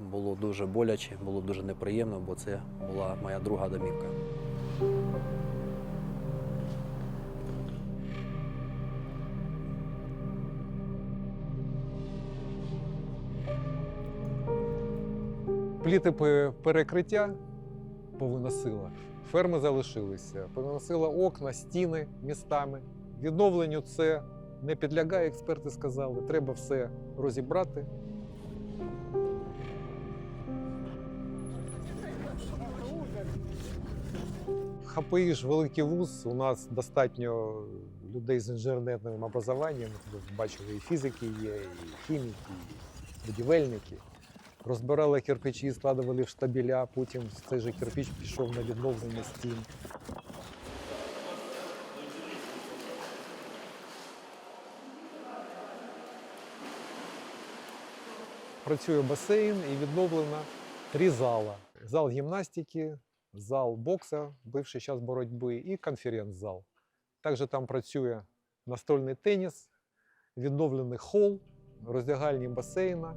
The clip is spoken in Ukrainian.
було дуже боляче, було дуже неприємно, бо це була моя друга домівка. Пліти перекриття повиносила, ферми залишилися, повиносила окна, стіни містами. Відновленню це не підлягає, експерти сказали. Треба все розібрати. ХПІ великий вуз. У нас достатньо людей з інженерним образованням. Ви бачили, і фізики є, і хіміки, і будівельники. Розбирали кирпичі, складували в штабеля, потім цей же кирпич пішов на відновлення стін. Працює басейн і відновлено три зала: зал гімнастики, зал бокса, бивший час боротьби, і конференц-зал. Також там працює настольний теніс, відновлений хол, роздягальні басейна,